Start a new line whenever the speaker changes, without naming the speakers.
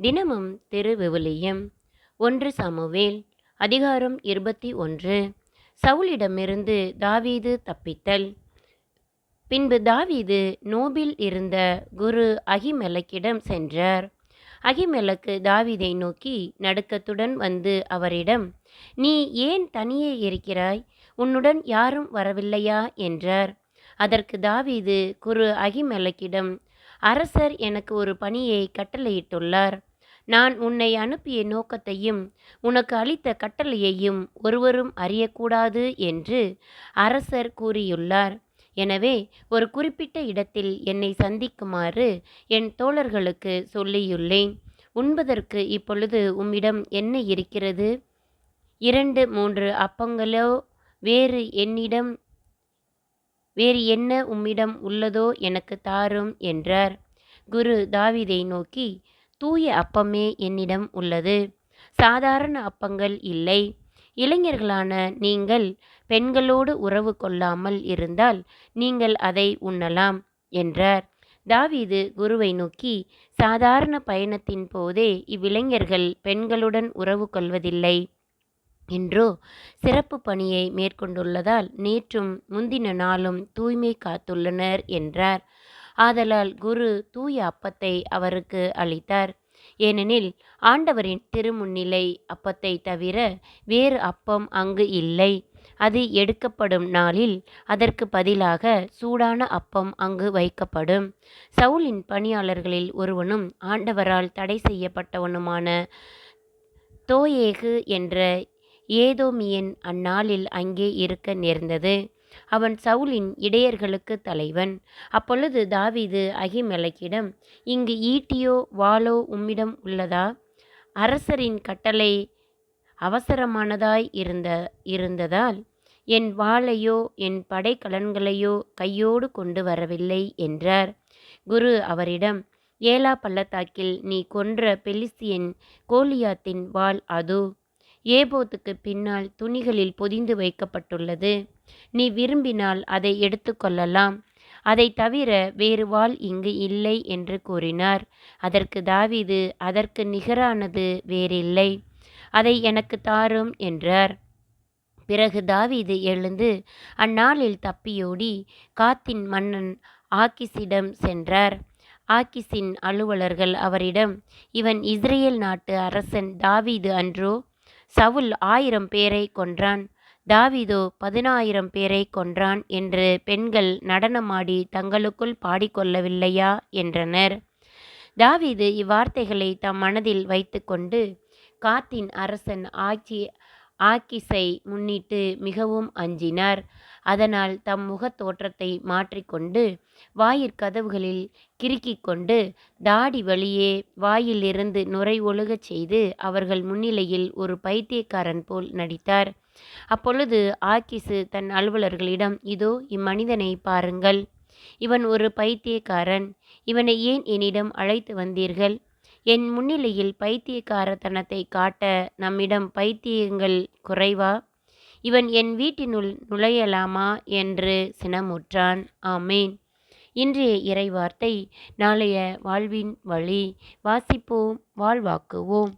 தினமும் திருவிவிலியம். ஒன்று சமுவேல் அதிகாரம் இருபத்தி ஒன்று. சவுலிடமிருந்து தாவீது தப்பித்தல். பின்பு தாவீது நோபில் இருந்த குரு அகிமெலக்கிடம் சென்றார். அகிமெலக்கு தாவீதை நோக்கி நடுக்கத்துடன் வந்து அவரிடம் நீ ஏன் தனியே இருக்கிறாய்? உன்னுடன் யாரும் வரவில்லையா? என்றார். அதற்கு தாவீது குரு அகிமெலக்கிடம் அரசர் எனக்கு ஒரு பணியை கட்டளையிட்டுள்ளார். நான் உன்னை அனுப்பிய நோக்கத்தையும் உனக்கு அளித்த கட்டளையையும் ஒருவரும் அறியக்கூடாது என்று அரசர் கூறியுள்ளார். எனவே ஒரு குறிப்பிட்ட இடத்தில் என்னை சந்திக்குமாறு என் தோழர்களுக்கு சொல்லியுள்ளேன். உண்பதற்கு இப்பொழுது உம்மிடம் என்ன இருக்கிறது? இரண்டு மூன்று அப்பங்களோ வேறு என்னிடம் வேறு என்ன உம்மிடம் உள்ளதோ எனக்கு தாரும் என்றார். குரு தாவிதை நோக்கி தூய அப்பமே என்னிடம் உள்ளது. சாதாரண அப்பங்கள் இல்லை. இளைஞர்களான நீங்கள் பெண்களோடு உறவு கொள்ளாமல் இருந்தால் நீங்கள் அதை உண்ணலாம் என்றார். தாவீது குருவை நோக்கி சாதாரண பயணத்தின் போதே இவ்விளைஞர்கள் பெண்களுடன் உறவு கொள்வதில்லை என்றோ சிறப்பு பணியை மேற்கொண்டுள்ளதால் நேற்றும் முந்தின நாளும் தூய்மை காத்துள்ளனர் என்றார். ஆதலால் குரு தூய அப்பத்தை அவருக்கு அளித்தார். ஏனெனில் ஆண்டவரின் திருமுன்னிலை அப்பத்தை தவிர வேறு அப்பம் அங்கு இல்லை. அது எடுக்கப்படும் நாளில் அதற்கு பதிலாக சூடான அப்பம் அங்கு வைக்கப்படும். சவுலின் பணியாளர்களில் ஒருவனும் ஆண்டவரால் தடை செய்யப்பட்டவனுமான தோயேகு என்ற ஏதோமியன் அந்நாளில் அங்கே இருக்க நேர்ந்தது. அவன் சவுலின் இடையர்களுக்கு தலைவன். அப்பொழுது தாவீது அகிமெலக்கிடம் இங்கு ஈட்டியோ வாளோ உம்மிடம் உள்ளதா? அரசரின் கட்டளை அவசரமானதாய் இருந்த இருந்ததால் என் வாளையோ என் படைக்கலன்களையோ கையோடு கொண்டு வரவில்லை என்றார். குரு அவரிடம் ஏலா பள்ளத்தாக்கில் நீ கொன்ற பெலிஸ்தியன் கோலியாத்தின் வாள் அது. ஏபோத்துக்கு பின்னால் துணிகளில் பொதிந்து வைக்கப்பட்டுள்ளது. நீ விரும்பினால் அதை எடுத்துக்கொள்ளலாம் அதை தவிர வேறு வாள் இங்கு இல்லை என்று கூறினார். அதற்கு தாவீது அதற்கு நிகரானது வேறில்லை. அதை எனக்கு தாரும் என்றார். பிறகு தாவீது எழுந்து அந்நாளில் தப்பியோடி காத்தின் மன்னன் ஆக்கிஸிடம் சென்றார். ஆக்கிஸின் அலுவலர்கள் அவரிடம் இவன் இஸ்ரேல் நாட்டு அரசன் தாவீது அன்றோ? சவுல் ஆயிரம் பேரை கொன்றான். தாவீதோ பதினாயிரம் பேரை கொன்றான் என்று பெண்கள் நடனமாடி தங்களுக்குள் பாடிக்கொள்ளவில்லையா? என்றனர். தாவீது இவ்வார்த்தைகளை தம் மனதில் வைத்துக்கொண்டு காத்தின் அரசன் ஆட்சி ஆக்கிஸை முன்னிட்டு மிகவும் அஞ்சினார். அதனால் தம் முகத் தோற்றத்தை மாற்றிக்கொண்டு வாயிற்கதவுகளில் கிறுக்கிக் கொண்டு தாடி வழியே வாயிலிருந்து நுரை ஒழுகச் செய்து அவர்கள் முன்னிலையில் ஒரு பைத்தியக்காரன் போல் நடித்தார். அப்பொழுது ஆக்கிசு தன் அலுவலர்களிடம் இதோ இம்மனிதனை பாருங்கள். இவன் ஒரு பைத்தியக்காரன். இவனை ஏன் என்னிடம் அழைத்து வந்தீர்கள்? என் முன்னிலையில் பைத்தியக்காரத்தனத்தை காட்ட நம்மிடம் பைத்தியங்கள் குறைவா? இவன் என் வீட்டினுள் நுழையலாமா? என்று சினமுற்றான். ஆமேன். இன்றைய இறைவார்த்தை நாளைய வாழ்வின் வழி. வாசிப்போம் வாழ்வாக்குவோம்.